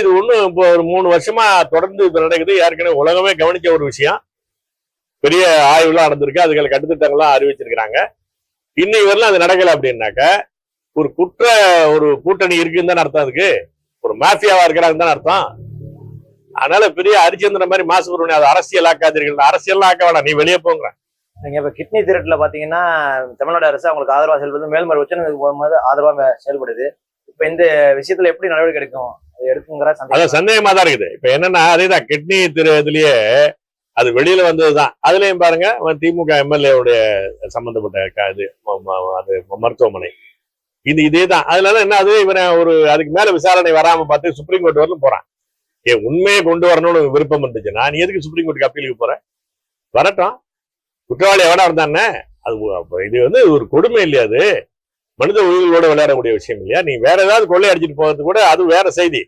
இது ஒன்றும் இப்போ ஒரு மூணு வருஷமா தொடர்ந்து இது நடக்குது. ஏற்கனவே உலகமே கவனிச்ச ஒரு விஷயம். பெரிய ஆய்வுலாம் நடந்திருக்கு. அதுகளை கட்டுத்திட்டங்கள்லாம் அறிவிச்சிருக்கிறாங்க. இன்னைக்கு வரலாம் அது நடக்கலை அப்படின்னாக்க ஒரு குற்ற ஒரு கூட்டணி இருக்குன்னு தான் அர்த்தம் அதுக்கு. ஒரு மாஃபியாவா இருக்கிறாங்கன்னு தான் அர்த்தம். அதனால பெரிய ஹரிச்சந்திரன் மாதிரி மாசுபுரமணி அதை அரசியல் ஆக்காதீர்கள். அரசியல் ஆக்க வேணாம். நீ வெளியே போங்க நீங்க இப்ப கிட்னி திருட்டுல பாத்தீங்கன்னா தமிழ்நாடு அரசு அவங்களுக்கு ஆதரவா செயல்படுது மேல்முறை உச்சநீதிமன்றம் போகும்போது ஆதரவா செயல்படுது. இப்ப இந்த விஷயத்துல எப்படி நடவடிக்கை எடுக்கும்? எடுக்குங்கிற அதான் சந்தேகமா தான் இருக்குது. இப்ப என்னன்னா அதேதான் கிட்னி திரு இதுலயே அது வெளியில வந்ததுதான். அதுலயும் பாருங்க திமுக எம்எல்ஏவுடைய சம்பந்தப்பட்ட இது அது மருத்துவமனை. இது இதே தான் அதனால என்ன அது இவனை ஒரு அதுக்கு மேல விசாரணை வராம பார்த்து சுப்ரீம் கோர்ட் வரலும் போறான். ஏன் உண்மையை கொண்டு வரணும்னு விருப்பம் விருப்பம் இருந்துச்சுன்னா நீ எதுக்கு சுப்ரீம் கோர்ட்டுக்கு அப்பீலுக்கு போற? வரட்டும். குற்றவாளி எவனா இருந்தானே? அது இது வந்து ஒரு கொடுமை இல்லையா அது? மனித உயிர்களோட விளையாடக்கூடிய விஷயம் இல்லையா? நீ வேற ஏதாவது கொள்ளை அடிச்சிட்டு போறது கூட அது வேற செய்தி.